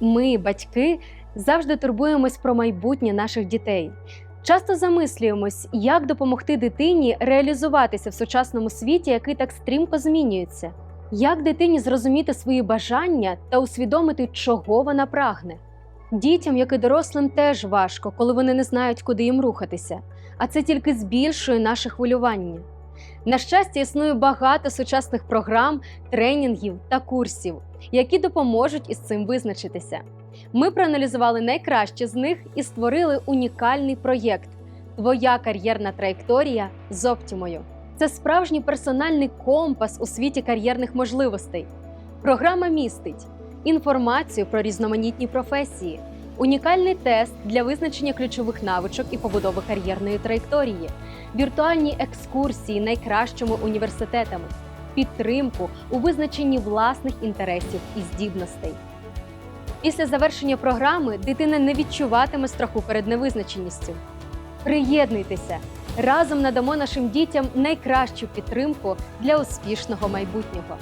Ми, батьки, завжди турбуємось про майбутнє наших дітей. Часто замислюємось, як допомогти дитині реалізуватися в сучасному світі, який так стрімко змінюється. Як дитині зрозуміти свої бажання та усвідомити, чого вона прагне? Дітям, як і дорослим, теж важко, коли вони не знають, куди їм рухатися, а це тільки збільшує наше хвилювання. На щастя, існує багато сучасних програм, тренінгів та курсів, які допоможуть із цим визначитися. Ми проаналізували найкраще з них і створили унікальний проєкт Твоя кар'єрна траєкторія з Оптімою. Це справжній персональний компас у світі кар'єрних можливостей. Програма містить інформацію про різноманітні професії, унікальний тест для визначення ключових навичок і побудови кар'єрної траєкторії, віртуальні екскурсії найкращими університетами, підтримку у визначенні власних інтересів і здібностей. Після завершення програми дитина не відчуватиме страху перед невизначеністю. Приєднуйтеся! Разом надамо нашим дітям найкращу підтримку для успішного майбутнього.